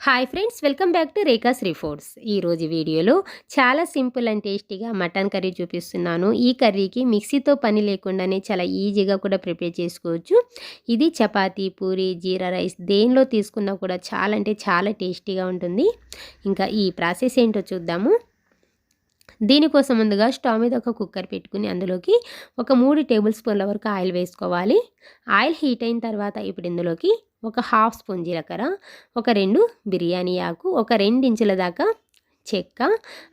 Hi friends welcome back to Rekha Sri foods ఈరోజు వీడియోలో చాలా సింపుల్ అండ్ టేస్టీగా మటన్ కర్రీ చూపిస్తున్నాను. ఈ కర్రీకి మిక్సీతో పని లేకుండానే చాలా ఈజీగా కూడా ప్రిపేర్ చేసుకోవచ్చు. ఇది చపాతి పూరి జీరా రైస్ దేనిలో తీసుకున్నా కూడా చాలా అంటే చాలా టేస్టీగా ఉంటుంది. ఇంకా ఈ ప్రాసెస్ ఏంటో చూద్దాము. దీనికోసం ముందుగా స్టవ్ మీద ఒక కుక్కర్ పెట్టుకుని అందులోకి ఒక మూడు టేబుల్ స్పూన్ల వరకు ఆయిల్ వేసుకోవాలి. ఆయిల్ హీట్ అయిన తర్వాత ఇప్పుడు ఇందులోకి ఒక హాఫ్ స్పూన్ జీలకర్ర ఒక రెండు బిర్యానీ ఆకు ఒక రెండు ఇంచుల దాకా చెక్క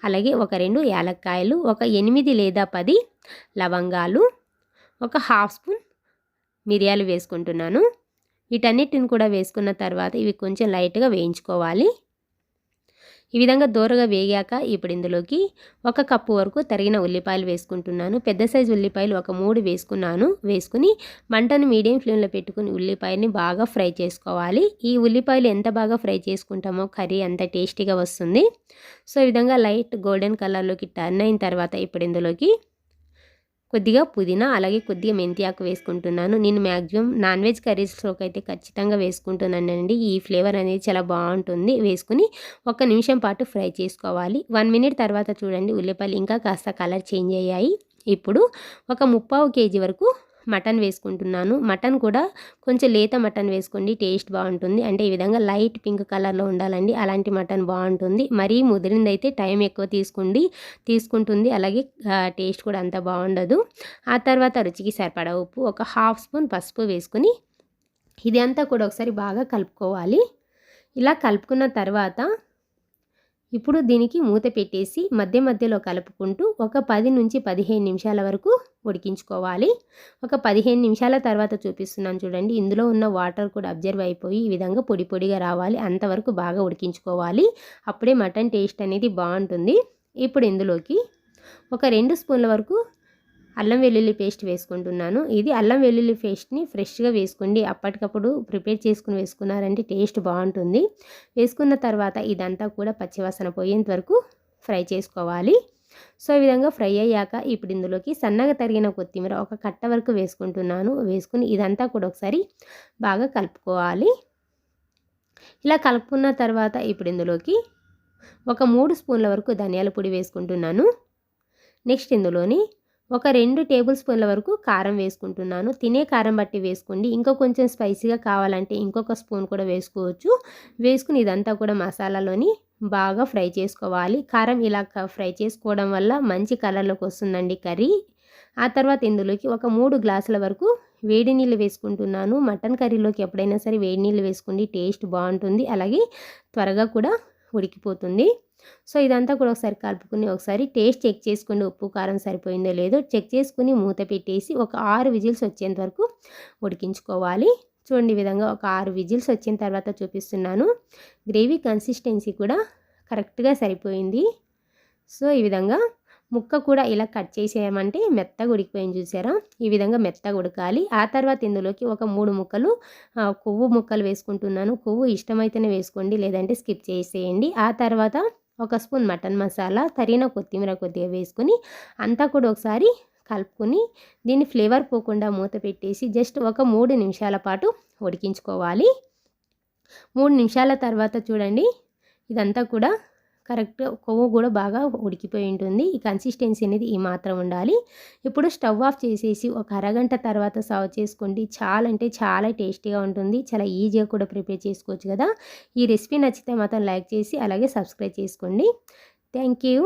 అలాగే ఒక రెండు యాలక్కాయలు ఒక ఎనిమిది లేదా పది లవంగాలు ఒక హాఫ్ స్పూన్ మిరియాలు వేసుకుంటున్నాను. వీటన్నిటిని కూడా వేసుకున్న తర్వాత ఇవి కొంచెం లైట్గా వేయించుకోవాలి. ఈ విధంగా దూరగా వేగాక ఇప్పుడు ఇందులోకి ఒక కప్పు వరకు తరిగిన ఉల్లిపాయలు వేసుకుంటున్నాను. పెద్ద సైజు ఉల్లిపాయలు ఒక మూడు వేసుకున్నాను. వేసుకుని మంటను మీడియం ఫ్లేమ్లో పెట్టుకుని ఉల్లిపాయని బాగా ఫ్రై చేసుకోవాలి. ఈ ఉల్లిపాయలు ఎంత బాగా ఫ్రై చేసుకుంటామో కర్రీ అంత టేస్టీగా వస్తుంది. సో ఈ విధంగా లైట్ గోల్డెన్ కలర్లోకి టర్న్ అయిన తర్వాత ఇప్పుడు ఇందులోకి కొద్దిగా పుదీనా అలాగే కొద్దిగా మెంతి ఆకు వేసుకుంటున్నాను. నేను మ్యాక్సిమం నాన్ వెజ్ కర్రీస్లోకి అయితే ఖచ్చితంగా వేసుకుంటున్నానండి. ఈ ఫ్లేవర్ అనేది చాలా బాగుంటుంది. వేసుకుని ఒక నిమిషం పాటు ఫ్రై చేసుకోవాలి. వన్ మినిట్ తర్వాత చూడండి ఉల్లిపాయలు ఇంకా కాస్త కలర్ చేంజ్ అయ్యాయి. ఇప్పుడు ఒక ముప్పావు కేజీ వరకు మటన్ వేసుకుంటున్నాను. మటన్ కూడా కొంచెం లేత మటన్ వేసుకోండి టేస్ట్ బాగుంటుంది. అంటే ఈ విధంగా లైట్ పింక్ కలర్లో ఉండాలండి అలాంటి మటన్ బాగుంటుంది. మరీ ముదిరిందైతే టైం ఎక్కువ తీసుకుండి తీసుకుంటుంది. అలాగే టేస్ట్ కూడా అంత బాగుండదు. ఆ తర్వాత రుచికి సరిపడా ఉప్పు ఒక హాఫ్ స్పూన్ పసుపు వేసుకుని ఇది అంతా కూడా ఒకసారి బాగా కలుపుకోవాలి. ఇలా కలుపుకున్న తర్వాత ఇప్పుడు దీనికి మూత పెట్టేసి మధ్య మధ్యలో కలుపుకుంటూ ఒక పది నుంచి పదిహేను నిమిషాల వరకు ఉడికించుకోవాలి. ఒక పదిహేను నిమిషాల తర్వాత చూపిస్తున్నాను చూడండి. ఇందులో ఉన్న వాటర్ కూడా అబ్జర్వ్ అయిపోయి ఈ విధంగా పొడి పొడిగా రావాలి. అంతవరకు బాగా ఉడికించుకోవాలి. అప్పుడే మటన్ టేస్ట్ అనేది బాగుంటుంది. ఇప్పుడు ఇందులోకి ఒక రెండు స్పూన్ల వరకు అల్లం వెల్లుల్లి పేస్ట్ వేసుకుంటున్నాను. ఇది అల్లం వెల్లుల్లి పేస్ట్ని ఫ్రెష్గా వేసుకోండి. అప్పటికప్పుడు ప్రిపేర్ చేసుకుని వేసుకున్నారంటే టేస్ట్ బాగుంటుంది. వేసుకున్న తర్వాత ఇదంతా కూడా పచ్చివాసన పోయేంత వరకు ఫ్రై చేసుకోవాలి. సో ఈ విధంగా ఫ్రై అయ్యాక ఇప్పుడు ఇందులోకి సన్నగా తరిగిన కొత్తిమీర ఒక కట్ట వరకు వేసుకుంటున్నాను. వేసుకుని ఇదంతా కూడా ఒకసారి బాగా కలుపుకోవాలి. ఇలా కలుపుకున్న తర్వాత ఇప్పుడు ఇందులోకి ఒక మూడు స్పూన్ల వరకు ధనియాల పొడి వేసుకుంటున్నాను. నెక్స్ట్ ఇందులోని ఒక రెండు టేబుల్ స్పూన్ల వరకు కారం వేసుకుంటున్నాను. తినే కారం బట్టి వేసుకోండి. ఇంకా కొంచెం స్పైసీగా కావాలంటే ఇంకొక స్పూన్ కూడా వేసుకోవచ్చు. వేసుకుని ఇదంతా కూడా మసాలాలోని బాగా ఫ్రై చేసుకోవాలి. కారం ఇలా ఫ్రై చేసుకోవడం వల్ల మంచి కలర్లోకి వస్తుందండి కర్రీ. ఆ తర్వాత ఇందులోకి ఒక మూడు గ్లాసుల వరకు వేడి నీళ్ళు వేసుకుంటున్నాను. మటన్ కర్రీలోకి ఎప్పుడైనా సరే వేడి నీళ్ళు వేసుకోండి. టేస్ట్ బాగుంటుంది. అలాగే త్వరగా కూడా ఉడికిపోతుంది. సో ఇదంతా కూడా ఒకసారి కలుపుకుని ఒకసారి టేస్ట్ చెక్ చేసుకోండి ఉప్పు కారం సరిపోయిందో లేదో. చెక్ చేసుకుని మూత పెట్టేసి ఒక ఆరు విజిల్స్ వచ్చేంత వరకు ఉడికించుకోవాలి. చూడండి ఈ విధంగా ఒక ఆరు విజిల్స్ వచ్చిన తర్వాత చూపిస్తున్నాను. గ్రేవీ కన్సిస్టెన్సీ కూడా కరెక్ట్గా సరిపోయింది. సో ఈ విధంగా ముక్క కూడా ఇలా కట్ చేసేయమంటే మెత్తగా ఉడికిపోయింది చూసారా? ఈ విధంగా మెత్తగా ఉడకాలి. ఆ తర్వాత ఇందులోకి ఒక మూడు ముక్కలు కొవ్వు ముక్కలు వేసుకుంటున్నాను. కొవ్వు ఇష్టమైతేనే వేసుకోండి లేదంటే స్కిప్ చేసేయండి. ఆ తర్వాత ఒక స్పూన్ మటన్ మసాలా తరిగిన కొత్తిమీర కొద్దిగా వేసుకొని అంతా కూడా ఒకసారి కలుపుకొని దీన్ని ఫ్లేవర్ పోకుండా మూత పెట్టేసి జస్ట్ ఒక మూడు నిమిషాల పాటు ఉడికించుకోవాలి. మూడు నిమిషాల తర్వాత చూడండి ఇదంతా కూడా కరెక్ట్ కొవ్వు కూడా బాగా ఉడికిపోయి ఉంటుంది. ఈ కన్సిస్టెన్సీ అనేది ఈ మాత్రం ఉండాలి. ఇప్పుడు స్టవ్ ఆఫ్ చేసేసి ఒక అరగంట తర్వాత సర్వ్ చేసుకోండి. చాలా అంటే చాలా టేస్టీగా ఉంటుంది. చాలా ఈజీగా కూడా ప్రిపేర్ చేసుకోవచ్చు కదా. ఈ రెసిపీ నచ్చితే మాత్రం లైక్ చేసి అలాగే సబ్స్క్రైబ్ చేసుకోండి. Thank you.